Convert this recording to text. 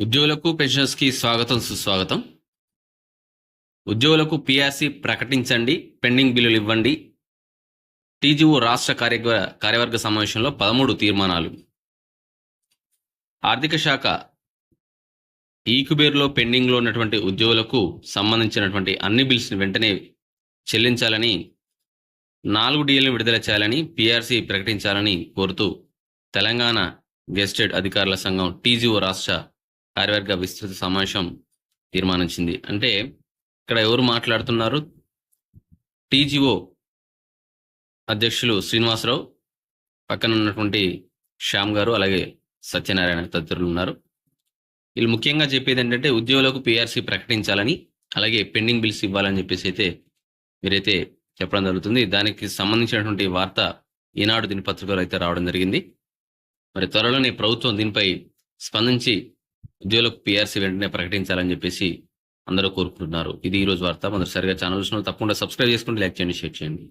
ఉద్యోగులకు పెన్షనర్స్కి స్వాగతం సుస్వాగతం. ఉద్యోగులకు పిఆర్సీ ప్రకటించండి పెండింగ్ బిల్లులు ఇవ్వండి. టీజీఓ రాష్ట్ర కార్య కార్యవర్గ సమావేశంలో పదమూడు తీర్మానాలు. ఆర్థిక శాఖ ఈకుబేరులో పెండింగ్లో ఉన్నటువంటి ఉద్యోగులకు సంబంధించినటువంటి అన్ని బిల్స్ని వెంటనే చెల్లించాలని నాలుగు డీఎల్ని విడుదల చేయాలని పిఆర్సీ ప్రకటించాలని కోరుతూ తెలంగాణ గెస్టెడ్ అధికారుల సంఘం టీజీఓ రాష్ట్ర కార్యవర్గ విస్తృత సమావేశం తీర్మానించింది. అంటే ఇక్కడ ఎవరు మాట్లాడుతున్నారు? టీజీఓ అధ్యక్షులు శ్రీనివాసరావు పక్కన ఉన్నటువంటి శ్యామ్ గారు అలాగే సత్యనారాయణ తదితరులు ఉన్నారు. వీళ్ళు ముఖ్యంగా చెప్పేది ఏంటంటే ఉద్యోగులకు పిఆర్సీ ప్రకటించాలని అలాగే పెండింగ్ బిల్స్ ఇవ్వాలని చెప్పేసి అయితే మీరైతే చెప్పడం జరుగుతుంది. దానికి సంబంధించినటువంటి వార్త ఈనాడు దీని పత్రికలు అయితే రావడం జరిగింది. మరి త్వరలోనే ప్రభుత్వం దీనిపై స్పందించి ఉద్యోగులకు పిఆర్సీ వెంటనే ప్రకటించాలని చెప్పేసి అందరూ కోరుకుంటున్నారు. ఇది ఈ రోజు వార్త. మొదటిసారిగా ఛానల్ చూసిన తప్పకుండా సబ్స్క్రైబ్ చేసుకోండి లైక్ చేయండి షేర్ చేయండి.